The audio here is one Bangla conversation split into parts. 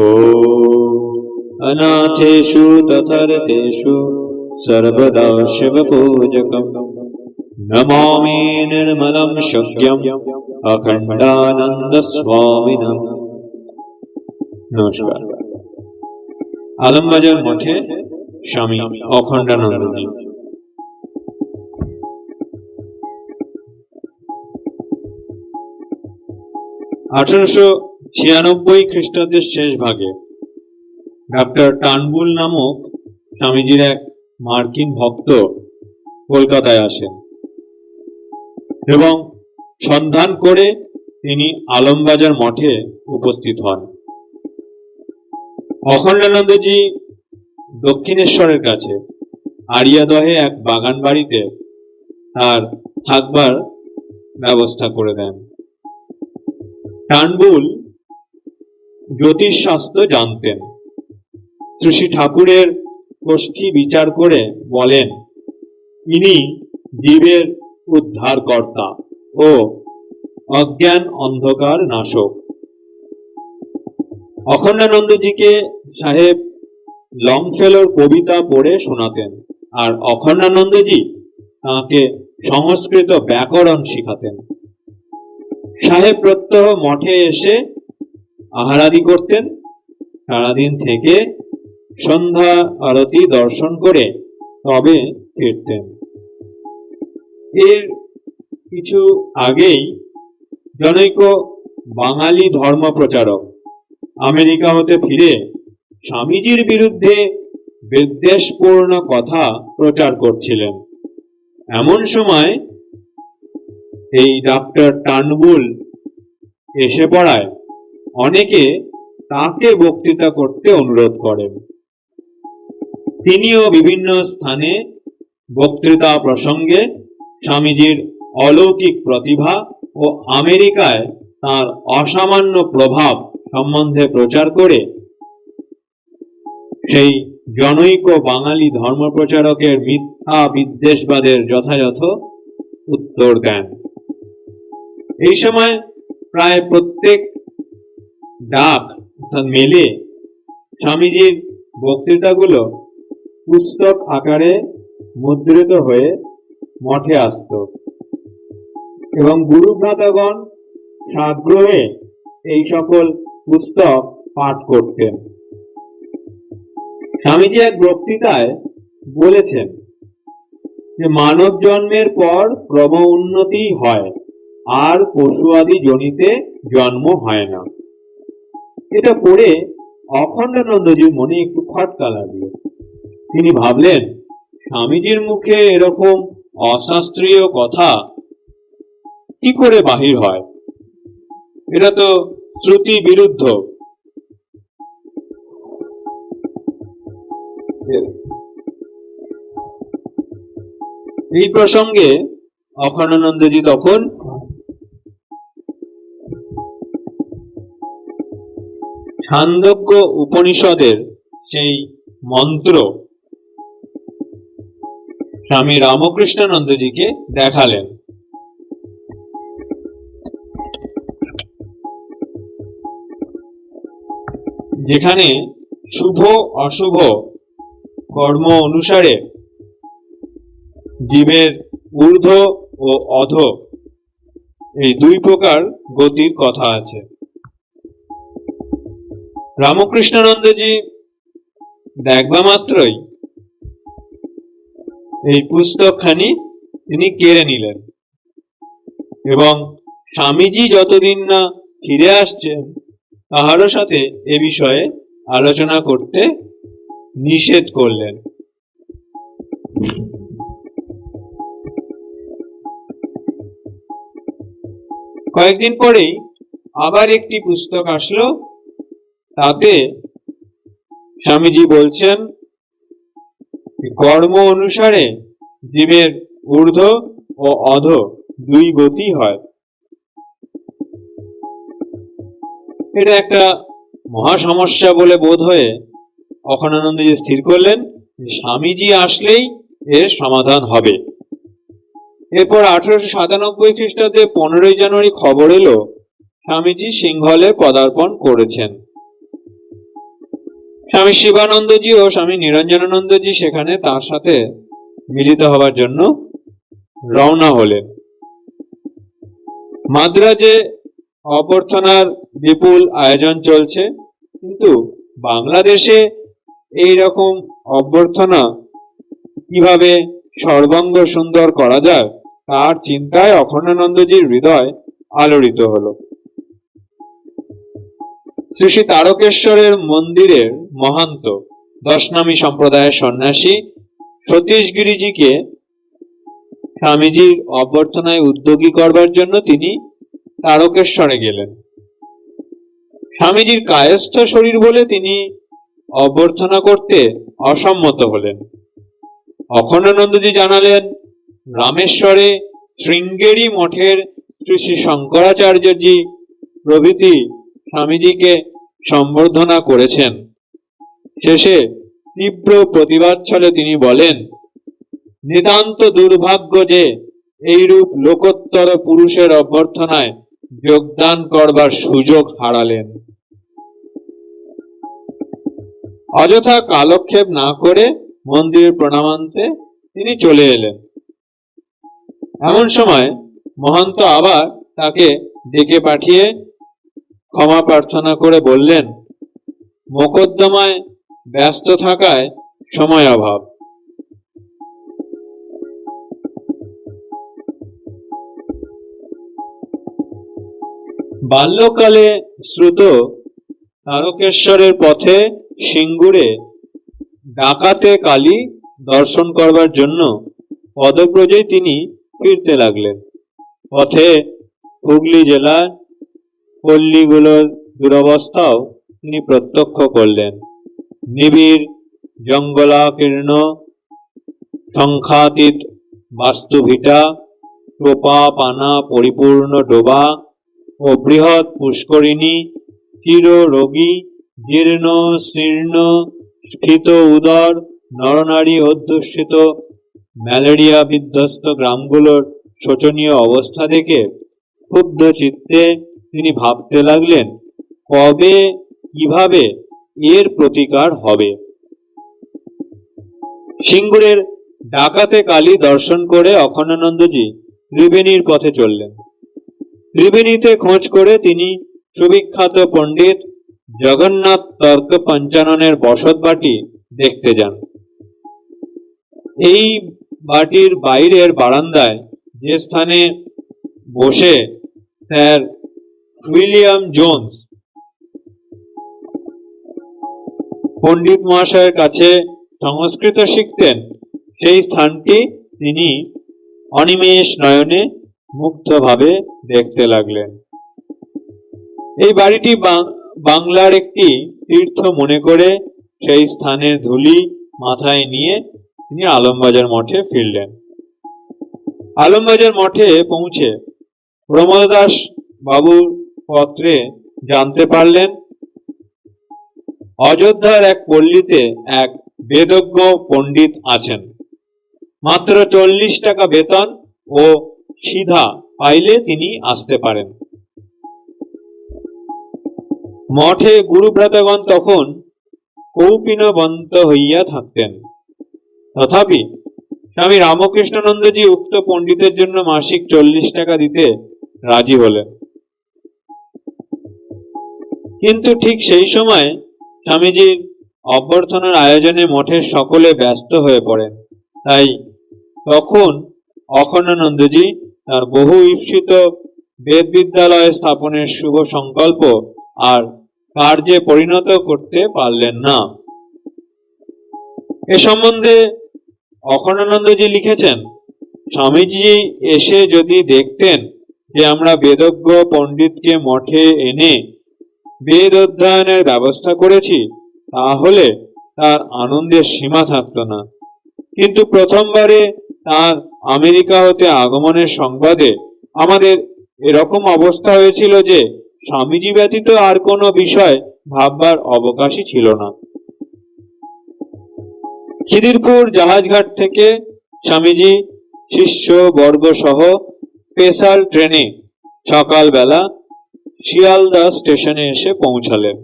ॐ अनाथेषु तथर्तेषु सर्वदा शिवपूजकम् नमामि निर्मलं शक्यम् अखण्डानन्दस्वामिनम् নমস্কার আলমবাজার মঠে স্বামী অখণ্ডানন্দজি আঠারোশো ছিয়ানব্বই খ্রিস্টাব্দের শেষ ভাগে। ডক্টর টানবুল নামক স্বামীজির এক মার্কিন ভক্ত কলকাতায় আসেন এবং সন্ধান করে তিনি আলমবাজার মঠে উপস্থিত হন। অখণ্ডানন্দজি দক্ষিণেশ্বরের কাছে আরিয়াদহে এক বাগান বাড়িতে তার থাকবার ব্যবস্থা করে দেন। টানবুল জ্যোতিষশাস্ত্র জানতেন। শ্রী ঠাকুরের গোষ্ঠী বিচার করে বলেন, ইনি জীবের উদ্ধারকর্তা ও অজ্ঞান অন্ধকার নাশক। অখণ্ডানন্দজিকে সাহেব লংফেলোর কবিতা পড়ে শোনাতেন আর অখণ্ডানন্দজি তাঁকে সংস্কৃত ব্যাকরণ শিখাতেন। সাহেব প্রত্যহ মঠে এসে আহারাদি করতেন। সারাদিন থেকে সন্ধ্যা আরতি দর্শন করে তবে ফিরতেন। এর কিছু আগেই জনৈক বাঙালি ধর্ম প্রচারক আমেরিকা হতে ফিরে স্বামীজির বিরুদ্ধে বিদ্বেষপূর্ণ কথা প্রচার করছিলেন। এমন সময় এই ডাক্তার টানবুল এসে পড়ায়। অনেকে তাকে বক্তৃতা করতে অনুরোধ করেন। তিনিও বিভিন্ন স্থানে বক্তৃতা প্রসঙ্গে স্বামীজির অলৌকিক প্রতিভা ও আমেরিকায় তার অসামান্য প্রভাব সম্বন্ধে প্রচার করে সেই জনৈক বাঙালি ধর্মপ্রচারকের মিথ্যা বিদ্বেষবাদের যথাযথ উত্তর দেন। এই সময় প্রায় প্রত্যেক ডাক অর্থাৎ মেলে। স্বামীজির বক্তৃতাগুলো পুস্তক আকারে মুদ্রিত হয়ে মঠে আসত এবং গুরুভ্রাতাগণ সাগ্রহে এই সকল পুস্তক পাঠ করতেন। স্বামীজি এক বক্তৃতায় বলেছেন যে, মানব জন্মের পর ক্রম উন্নতি হয়, আর পশু আদি জনিতে জন্ম হয় না। এটা পড়ে অখণ্ডানন্দজির মনে একটু খটকা লাগল। তিনি ভাবলেন, স্বামীজির মুখে এরকম অশাস্ত্রীয় কথা কি করে বাহির হয়? এটা তো শ্রুতি বিরুদ্ধ। এই প্রসঙ্গে অখণ্ডানন্দজি তখন ছান্দজ্ঞ উপনিষদের সেই মন্ত্র স্বামী রামকৃষ্ণানন্দজিকে দেখালেন। যেখানে শুভ, অশুভ কর্ম অনুসারে জীবের ঊর্ধ্ব ও অধ, এই দুই প্রকার গতির কথা আছে। রামকৃষ্ণানন্দজি দেখবা মাত্রই। এই পুস্তকখানি তিনি কেড়ে নিলেন। এবং স্বামীজি যতদিন না ফিরে আসছেন, তাহারও সাথে এ বিষয়ে আলোচনা করতে নিষেধ করলেন। কয়েকদিন পরেই আবার একটি পুস্তক আসলো তাতে স্বামীজি বলছেন, কর্ম অনুসারে জীবের ঊর্ধ্ব ও অধ দুই গতি হয়। এটা একটা মহা সমস্যা বলে বোধ হয়ে অখণ্ডানন্দজি স্থির করলেন স্বামীজি আসলেই এর সমাধান হবে। এরপর আঠারোশো সাতানব্বই খ্রিস্টাব্দে পনেরোই জানুয়ারি খবর এলো, স্বামীজি সিংহলে পদার্পণ করেছেন। স্বামী শিবানন্দজি ও স্বামী নিরঞ্জনানন্দজি সেখানে তার সাথে মিলিত হবার জন্য রওনা হলেন। মাদ্রাজে অভ্যর্থনার বিপুল আয়োজন চলছে, কিন্তু বাংলাদেশে এই রকম অভ্যর্থনা কীভাবে সর্বাঙ্গ সুন্দর করা যায়, তার চিন্তায় অখণ্ডানন্দজির হৃদয় আলোড়িত হলো। শ্রী শ্রী তারকেশ্বরের মন্দিরের মহান্ত দশনামী সম্প্রদায়ের সন্ন্যাসী সতীশ গিরিজিকে স্বামীজির অভ্যর্থনায় উদ্যোগী করবার জন্য তিনি তারকেশ্বরে গেলেন। স্বামীজির কায়স্থ শরীর বলে তিনি অভ্যর্থনা করতে অসম্মত হলেন। অখণ্ডানন্দজি জানালেন, রামেশ্বরে শৃঙ্গেরি মঠের শ্রী শ্রী শঙ্করাচার্যজি প্রভৃতি স্বামীজিকে সম্বর্ধনা করেছেন। শেষে তীব্র প্রতিবাদ ছলে তিনি বলেন, নিতান্ত দুর্ভাগ্য যে এইরূপ লোকোত্তর পুরুষের অভ্যর্থনায় যোগদান করবার সুযোগ হারালেন। অযথা কালক্ষেপ না করে মন্দিরের প্রণামান্তে তিনি চলে এলেন। এমন সময় মহন্ত আবার তাকে ডেকে পাঠিয়ে ক্ষমা প্রার্থনা করে বললেন, মোকদ্দমায় ব্যস্ত থাকায় সময় অভাব। বাল্যকালে শ্রুত তারকেশ্বরের পথে সিঙ্গুরে ডাকাতে কালী দর্শন করবার জন্য পদব্রজেই তিনি ফিরতে লাগলেন। পথে হুগলি জেলার পল্লীগুলোর দুরবস্থাও তিনি প্রত্যক্ষ করলেন। নিবিড়, জঙ্গলাকীর্ণ সংখ্যাতীত বাস্তুভিটা টোপা পানা পরিপূর্ণ ডোবা ও বৃহৎ পুষ্করিণী চির রোগী জীর্ণ, শীর্ণ স্ফীত উদর, নরনারী অধ্যুষিত ম্যালেরিয়া বিধ্বস্ত গ্রামগুলোর শোচনীয় অবস্থা দেখে ক্ষুব্ধ চিত্তে তিনি ভাবতে লাগলেন, কবে, কীভাবে এর প্রতিকার হবে? সিঙ্গুরের ডাকাতে কালী দর্শন করে অখণ্ডানন্দজি ত্রিবেণীর পথে চললেন। ত্রিবেণীতে খোঁজ করে তিনি সুবিখ্যাত পণ্ডিত জগন্নাথ তর্ক পঞ্চাননের বসত বাটি দেখতে যান। এই বাটির বাইরের বারান্দায় যে স্থানে বসে স্যার উইলিয়াম জোন্স। পণ্ডিত মহাশয়ের কাছে সংস্কৃত শিখতেন। সেই স্থানটি তিনি অনিমেষ নয়নে মুগ্ধভাবে দেখতে লাগলেন। এই বাড়িটি বাংলার একটি তীর্থ মনে করে সেই স্থানের ধুলি মাথায় নিয়ে তিনি আলমবাজার মঠে ফিরলেন। আলমবাজার মঠে পৌঁছে প্রমোদ বাবুর পত্রে জানতে পারলেন, অযোধ্যার এক পল্লীতে এক বেদজ্ঞ পণ্ডিত আছেন। মাত্র চল্লিশ টাকা বেতন ও সিধা পাইলে তিনি আসতে পারেন। মঠে গুরুভ্রাতাগণ তখন কৌপিনবন্ত হইয়া থাকতেন। তথাপি স্বামী রামকৃষ্ণানন্দজি উক্ত পণ্ডিতের জন্য মাসিক চল্লিশ টাকা দিতে রাজি হলেন। কিন্তু ঠিক সেই সময় স্বামীজির অভ্যর্থনার আয়োজনে মঠের সকলে ব্যস্ত হয়ে পড়েন তাই তখন অখণ্ডানন্দজি তার বহু ঈপ্সিত বেদ বিদ্যালয় স্থাপনের শুভ সংকল্প আর কার্যে পরিণত করতে পারলেন না। এ সম্বন্ধে অখণ্ডানন্দজি লিখেছেন, স্বামীজি এসে যদি দেখতেন যে আমরা বেদজ্ঞ পণ্ডিতকে মঠে এনে বেদ অধ্যয়নের ব্যবস্থা করেছি, তাহলে তার আনন্দের সীমা থাকতো না। কিন্তু প্রথমবারে তার আমেরিকা হতে আগমনের সংবাদে আমাদের এরকম অবস্থা হয়েছিল যে, স্বামীজি ব্যতীত আর কোনো বিষয় ভাববার অবকাশই ছিল না। খিদিরপুর জাহাজঘাট থেকে স্বামীজি, শিষ্য বর্গ সহ স্পেশাল ট্রেনে সকালবেলা শিয়ালদা স্টেশনে এসে পৌঁছালেন।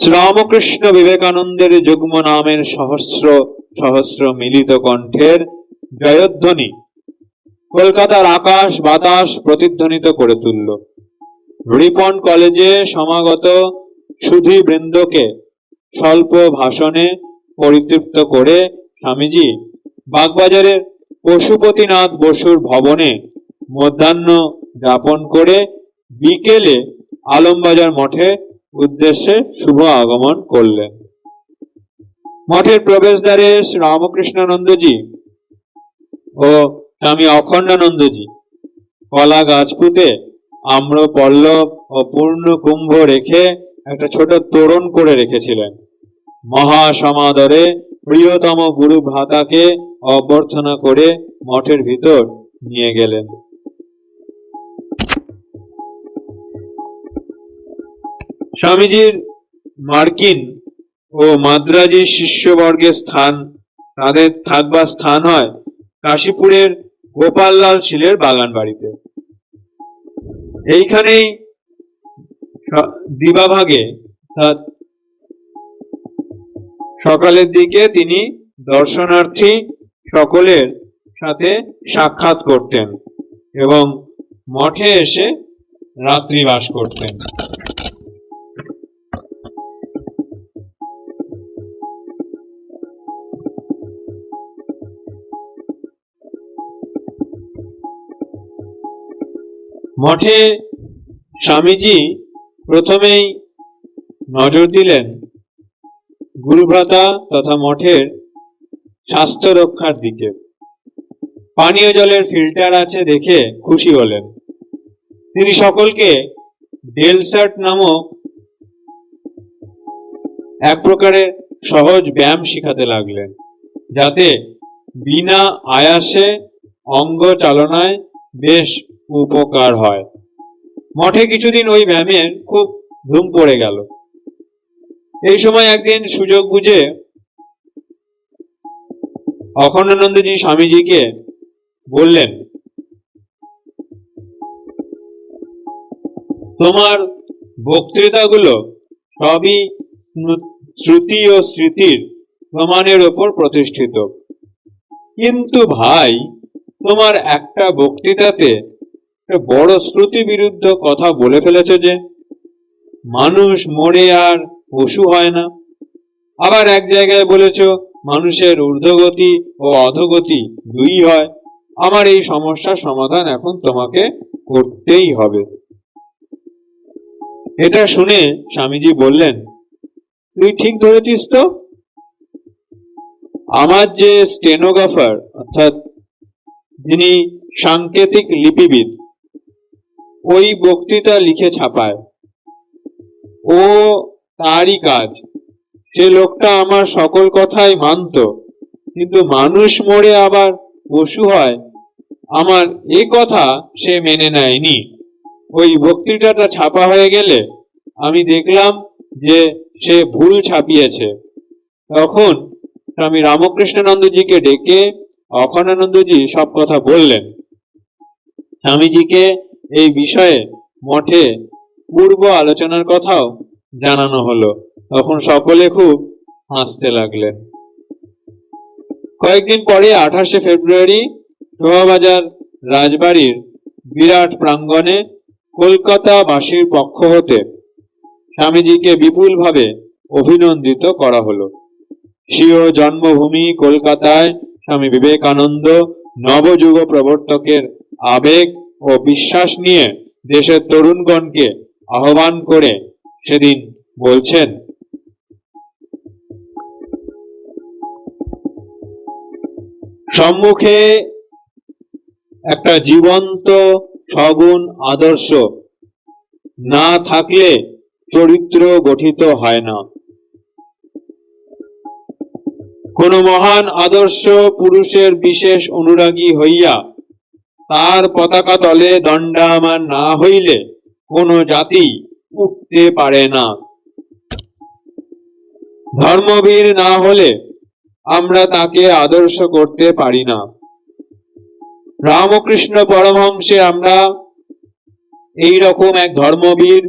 শ্রীরামকৃষ্ণ বিবেকানন্দের যুগ্ম নামের সহস্র সহস্র মিলিত কণ্ঠের জয়ধ্বনি কলকাতার আকাশ বাতাস প্রতিধ্বনিত করে তুলল। রিপন কলেজে সমাগত সুধী বৃন্দকে স্বল্প ভাষণে পরিতৃপ্ত করে স্বামীজি বাগবাজারের পশুপতিনাথ বসুর ভবনে মধ্যাহ্ন যাপন করে বিকেলে আলমবাজার মঠে উদ্দেশ্যে শুভ আগমন করলেন। মঠের প্রবেশদ্বারে রামকৃষ্ণানন্দজি ও স্বামী অখণ্ডানন্দজি কলা গাছ পুঁতে আম্র পল্লব ও পূর্ণ কুম্ভ রেখে একটা ছোট তোরণ করে রেখেছিলেন। মহা সমাদরে প্রিয়তম গুরু ভ্রাতাকে অভ্যর্থনা করে মঠের ভিতর নিয়ে গেলেন। স্বামীজির মার্কিন ও মাদ্রাজি শিষ্যবর্গের স্থান, তাদের থাকবার স্থান হয় কাশীপুরের গোপাললাল শীলের বাগান বাড়িতে এইখানেই দিবাভাগে সকালের দিকে তিনি দর্শনার্থী সকলের সাথে সাক্ষাৎ করতেন এবং মঠে এসে রাত্রিবাস করতেন। মঠে স্বামীজি প্রথমেই নজর দিলেন গুরুভ্রাতা তথা মঠের স্বাস্থ্য রক্ষার দিকে। পানীয় জলের ফিল্টার আছে দেখে খুশি হলেন। তিনি সকলকে ডেলসার্ট নামক এক প্রকারের সহজ ব্যায়াম শিখাতে লাগলেন, যাতে বিনা আয়াসে অঙ্গ চালনায় বেশ উপকার হয়। মঠে কিছুদিন ওই ব্যায়ামের খুব ধুম পড়ে গেল। এই সময় একদিন সুযোগ বুঝে অখণ্ডানন্দজি স্বামীজিকে বললেন, তোমার বক্তৃতাগুলো সবই শ্রুতি ও স্মৃতির প্রমাণের ওপর প্রতিষ্ঠিত। কিন্তু ভাই, তোমার একটা বক্তৃতাতে বড় শ্রুতি বিরুদ্ধ কথা বলে ফেলেছে যে, মানুষ মরে আর পশু হয় না। আবার এক জায়গায় বলেছ, মানুষের ঊর্ধ্বগতি ও অধোগতি দুই হয়। আমার এই সমস্যার সমাধান এখন তোমাকে করতেই হবে। এটা শুনে স্বামীজি বললেন, তুই ঠিক ধরেছিস তো? আমার যে স্টেনোগ্রাফার অর্থাৎ যিনি সাংকেতিক লিপিবিদ ওই বক্তৃতা লিখে ছাপায়। ও তারই কাজ। সে লোকটা আমার সকল কথাই মানত, কিন্তু মানুষ মরে আবার পশু হয়। আমার এ কথা সে মেনে নেয়নি। ওই বক্তৃতাটা ছাপা হয়ে গেলে আমি দেখলাম যে সে ভুল ছাপিয়েছে। তখন স্বামী রামকৃষ্ণানন্দজিকে ডেকে অখণ্ডানন্দজি সব কথা বললেন। স্বামীজিকে এই বিষয়ে মঠে পূর্ব আলোচনার কথাও জানানো হলো। তখন সকলে খুব হাসতে লাগলেন। কয়েকদিন পরে আঠাশে ফেব্রুয়ারি শোভাবাজার রাজবাড়ির বিরাট প্রাঙ্গণে কলকাতাবাসীর পক্ষ হতে স্বামীজিকে বিপুলভাবে অভিনন্দিত করা হলো। স্বীয় জন্মভূমি কলকাতায় স্বামী বিবেকানন্দ নবযুগ প্রবর্তকের আবেগ ও বিশ্বাস নিয়ে দেশের তরুণগণকে আহ্বান করে সেদিন বলছেন। সম্মুখে একটা জীবন্ত, সগুণ আদর্শ না থাকলে চরিত্র গঠিত হয় না। কোন মহান আদর্শ পুরুষের বিশেষ অনুরাগী হইয়া তার পতাকা তলে দণ্ডায়মান না হইলে কোন জাতি উঠতে পারে না। ধর্মবীর না হলে আমরা তাকে আদর্শ করতে পারি না। রামকৃষ্ণ পরমহংসে আমরা এই রকম এক ধর্মবীর,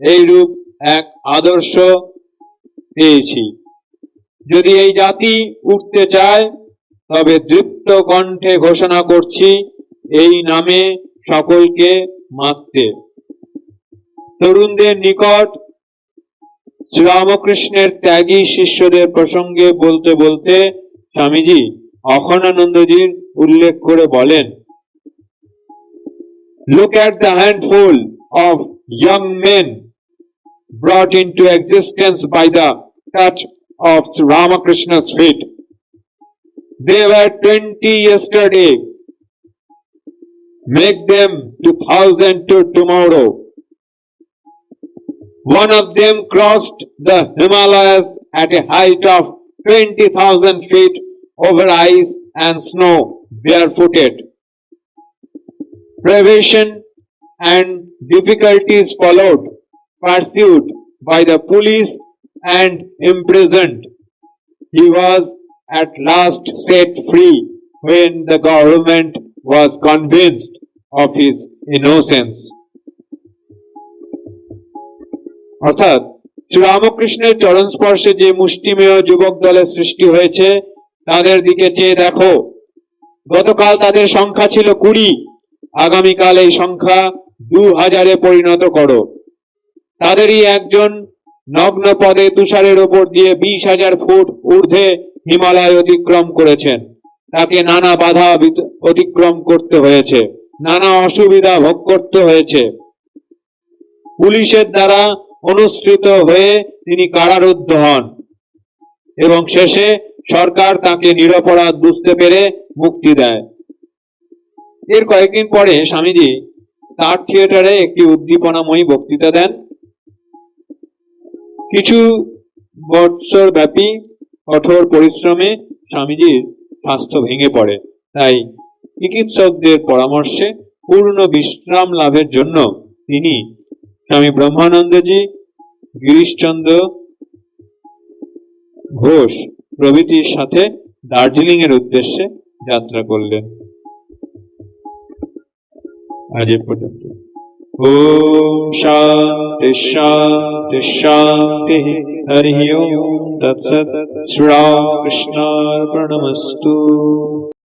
এইরূপ এক আদর্শ পেয়েছি। যদি এই জাতি উঠতে চায়, তবে দৃপ্ত কণ্ঠে ঘোষণা করছি এই নামে সকলকে মারতে তরুণদের নিকট শ্রীরামকৃষ্ণের ত্যাগী শিষ্যদের প্রসঙ্গে বলতে বলতে স্বামীজি অখণ্ডানন্দজির উল্লেখ করে বলেন Look at the handful of young men brought into existence by the touch of Ramakrishna's feet. They were twenty yesterday. Make them two thousand to tomorrow. One of them crossed the Himalayas at a height of twenty thousand feet over ice and snow barefooted. Privation and difficulties followed, pursued by the police and imprisoned. He was at last set free when the government was convinced of his innocence. অর্থাৎ, শ্রীরামকৃষ্ণের চরণ স্পর্শে যে মুষ্টিমেয় যুবক দলের সৃষ্টি হয়েছে, তাদের দিকে চেয়ে দেখো। গতকাল তাদের সংখ্যা ছিল কুড়ি। আগামীকাল এই সংখ্যা দু হাজারে পরিণত করো। তাদেরই একজন নগ্ন পদে তুষারের ওপর দিয়ে বিশ হাজার ফুট ঊর্ধ্বে হিমালয় অতিক্রম করেছেন। তাকে নানা বাধা অতিক্রম করতে হয়েছে। নানা অসুবিধা ভোগ করতে হয়েছে। পুলিশের দ্বারা অনুসৃত হয়ে তিনি কারারুদ্ধ হন এবং শেষে সরকার তাকে নিরপরাধ বুঝতে পেরে মুক্তি দেয়। এর কয়েকদিন পরে স্বামীজি স্টার থিয়েটারে একটি উদ্দীপনাময়ী বক্তৃতা দেন। কিছু বৎসর ব্যাপী কঠোর পরিশ্রমে স্বামীজির স্বাস্থ্য ভেঙে পড়ে, তাই চিকিৎসকদের পরামর্শে পূর্ণ বিশ্রাম লাভের জন্য তিনি স্বামী ব্রহ্মানন্দজি, গিরিশচন্দ্র ঘোষ প্রভৃতির সাথে দার্জিলিং এর উদ্দেশ্যে যাত্রা করলেন। আজ পর্যন্ত। ওম শান্তি শান্তি শান্তি, হরি ওম, তৎসৎ। শ্রীরামকৃষ্ণার্পণমস্তু